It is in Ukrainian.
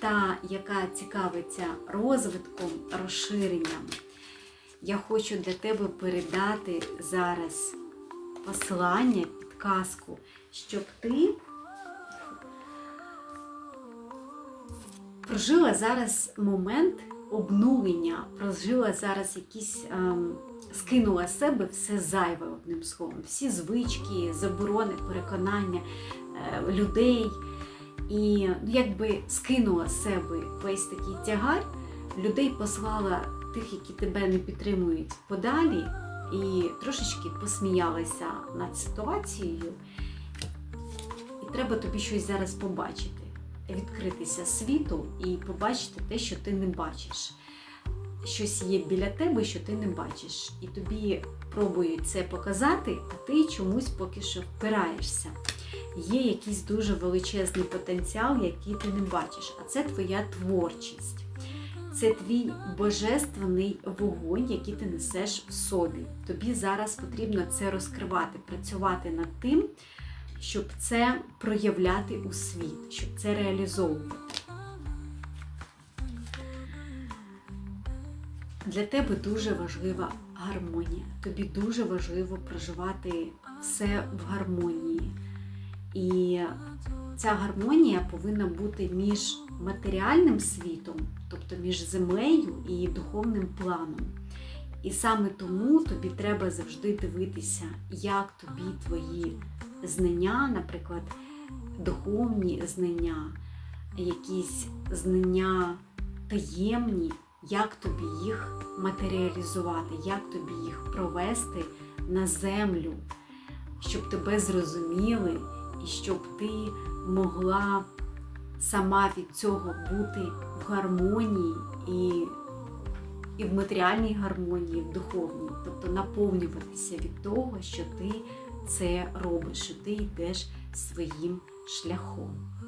та, яка цікавиться розвитком, розширенням, я хочу для тебе передати зараз посилання, підказку, щоб ти прожила зараз момент обнулення, прожила зараз якісь, ем, скинула з себе все зайве одним словом, всі звички, заборони, переконання е, людей. І ну, якби скинула з себе весь такий тягар, людей послала тих, які тебе не підтримують подалі, і трошечки посміялася над ситуацією. І треба тобі щось зараз побачити, відкритися світу і побачити те, що ти не бачиш. Щось є біля тебе, що ти не бачиш. І тобі пробують це показати, а ти чомусь поки що впираєшся. Є якийсь дуже величезний потенціал, який ти не бачиш, а це твоя творчість. Це твій божественний вогонь, який ти несеш в собі. Тобі зараз потрібно це розкривати, працювати над тим, щоб це проявляти у світ, щоб це реалізовувати. Для тебе дуже важлива гармонія. Тобі дуже важливо проживати все в гармонії. І ця гармонія повинна бути між матеріальним світом, тобто між землею і духовним планом. І саме тому тобі треба завжди дивитися, як тобі твої знання, наприклад, духовні знання, якісь знання таємні, як тобі їх матеріалізувати, як тобі їх провести на землю, щоб тебе зрозуміли і щоб ти могла сама від цього бути в гармонії і, і в матеріальній гармонії, в духовній, тобто наповнюватися від того, що ти це робиш, що ти йдеш своїм шляхом.